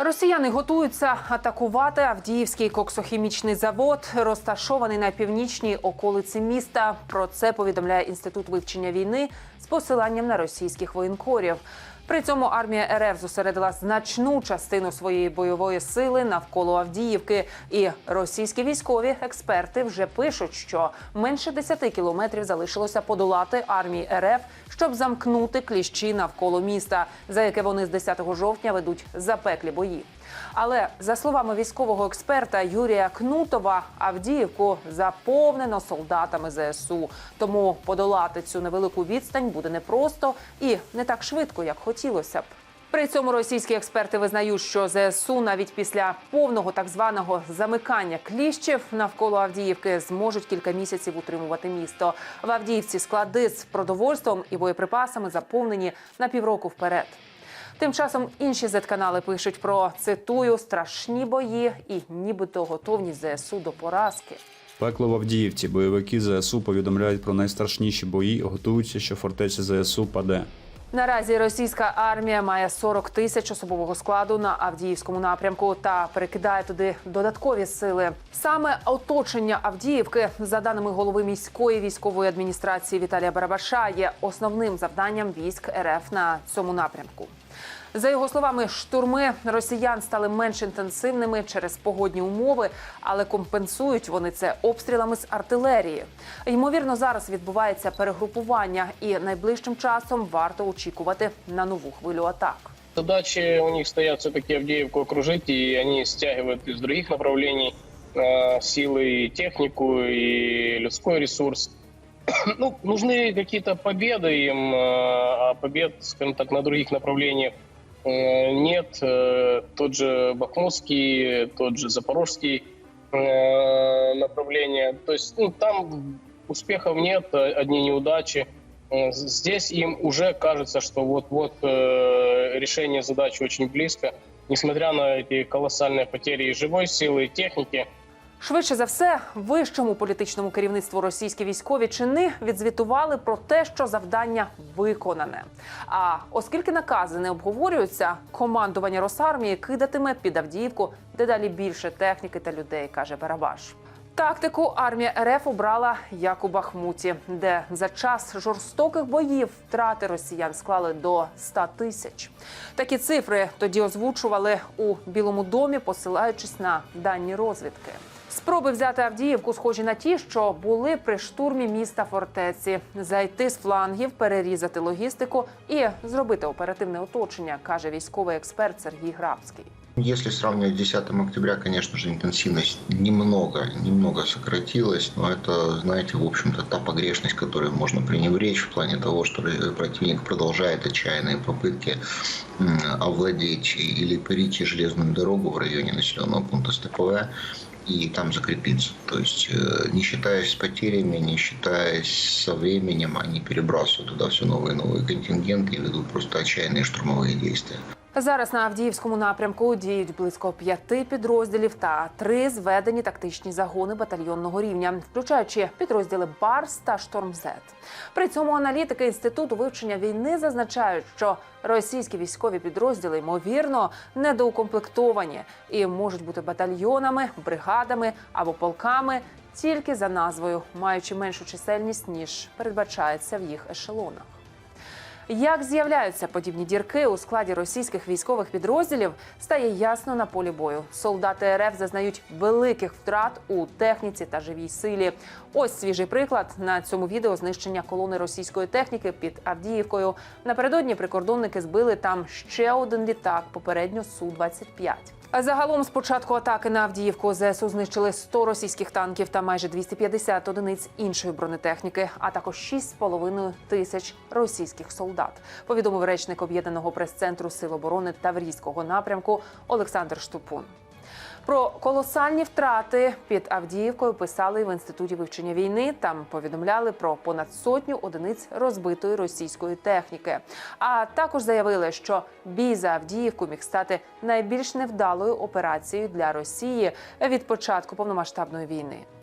Росіяни готуються атакувати Авдіївський коксохімічний завод, розташований на північній околиці міста. Про це повідомляє інститут вивчення війни з посиланням на російських воєнкорів. При цьому армія РФ зосередила значну частину своєї бойової сили навколо Авдіївки. І російські військові експерти вже пишуть, що менше 10 кілометрів залишилося подолати армії РФ, щоб замкнути кліщі навколо міста, за яке вони з 10 жовтня ведуть запеклі бої. Але за словами військового експерта Юрія Кнутова, Авдіївку заповнено солдатами ЗСУ. Тому подолати цю невелику відстань буде непросто і не так швидко, як хотілося б. При цьому російські експерти визнають, що ЗСУ навіть після повного так званого замикання кліщів навколо Авдіївки зможуть кілька місяців утримувати місто. В Авдіївці склади з продовольством і боєприпасами заповнені на півроку вперед. Тим часом інші Z-канали пишуть про цитую страшні бої і нібито готовність ЗСУ до поразки. Пекло в Авдіївці. Бойовики ЗСУ повідомляють про найстрашніші бої, готуються, що фортеця ЗСУ паде. Наразі російська армія має 40 тисяч особового складу на Авдіївському напрямку та перекидає туди додаткові сили. Саме оточення Авдіївки, за даними голови міської військової адміністрації Віталія Барабаша, є основним завданням військ РФ на цьому напрямку. За його словами, штурми росіян стали менш інтенсивними через погодні умови, але компенсують вони це обстрілами з артилерії. Ймовірно, зараз відбувається перегрупування, і найближчим часом варто очікувати на нову хвилю атак. Задачи у них стоят все-таки Авдеевку окружить, и они стягивают из других направлений э, силы и технику, и людской ресурс. ну, нужны какие-то победы им, э, а побед, скажем так, на других направлениях э, нет. Э, тот же Бахмутский, тот же Запорожский э, направление. То есть ну, там успехов нет, э, одни неудачи. Э, Здесь им уже кажется, что вот-вот э, решение задачи очень близко, несмотря на эти колоссальные потери и живой силы, и техники. Швидше за все, вищому політичному керівництву російські військові чини відзвітували про те, що завдання виконане. А оскільки накази не обговорюються, командування Росармії кидатиме під Авдіївку дедалі більше техніки та людей, каже Барабаш. Тактику армія РФ обрала як у Бахмуті, де за час жорстоких боїв втрати росіян склали до 100 тисяч. Такі цифри тоді озвучували у Білому домі, посилаючись на дані розвідки. Спроби взяти Авдіївку схожі на ті, що були при штурмі міста фортеці, зайти з флангів, перерізати логістику і зробити оперативне оточення, каже військовий експерт Сергій Грабський. Если сравнивать с 10 октября, конечно же, интенсивность немного, немного сократилась, но это, знаете, в общем-то, та погрешность, которой можно пренебречь в плане того, что противник продолжает отчаянные попытки овладеть или перейти железную дорогу в районе населенного пункта СТПВ и там закрепиться. То есть, э, не считаясь с потерями, не считаясь со временем, они перебрасывают туда все новые и новые контингенты и ведут просто отчаянные штурмовые действия. Зараз на Авдіївському напрямку діють близько п'яти підрозділів та три зведені тактичні загони батальйонного рівня, включаючи підрозділи Барс та Штормзет. При цьому аналітики інституту вивчення війни зазначають, що російські військові підрозділи ймовірно недоукомплектовані і можуть бути батальйонами, бригадами або полками тільки за назвою, маючи меншу чисельність ніж передбачається в їх ешелонах. Як з'являються подібні дірки у складі російських військових підрозділів, стає ясно на полі бою. Солдати РФ зазнають великих втрат у техніці та живій силі. Ось свіжий приклад на цьому відео знищення колони російської техніки під Авдіївкою. Напередодні прикордонники збили там ще один літак, попередньо су 25 а Загалом з початку атаки на Авдіївку ЗСУ знищили 100 російських танків та майже 250 одиниць іншої бронетехніки, а також 6,5 тисяч російських солдат. Повідомив речник об'єднаного прес-центру Сил оборони Таврійського напрямку Олександр Штупун. Про колосальні втрати під Авдіївкою писали в інституті вивчення війни. Там повідомляли про понад сотню одиниць розбитої російської техніки. А також заявили, що бій за Авдіївку міг стати найбільш невдалою операцією для Росії від початку повномасштабної війни.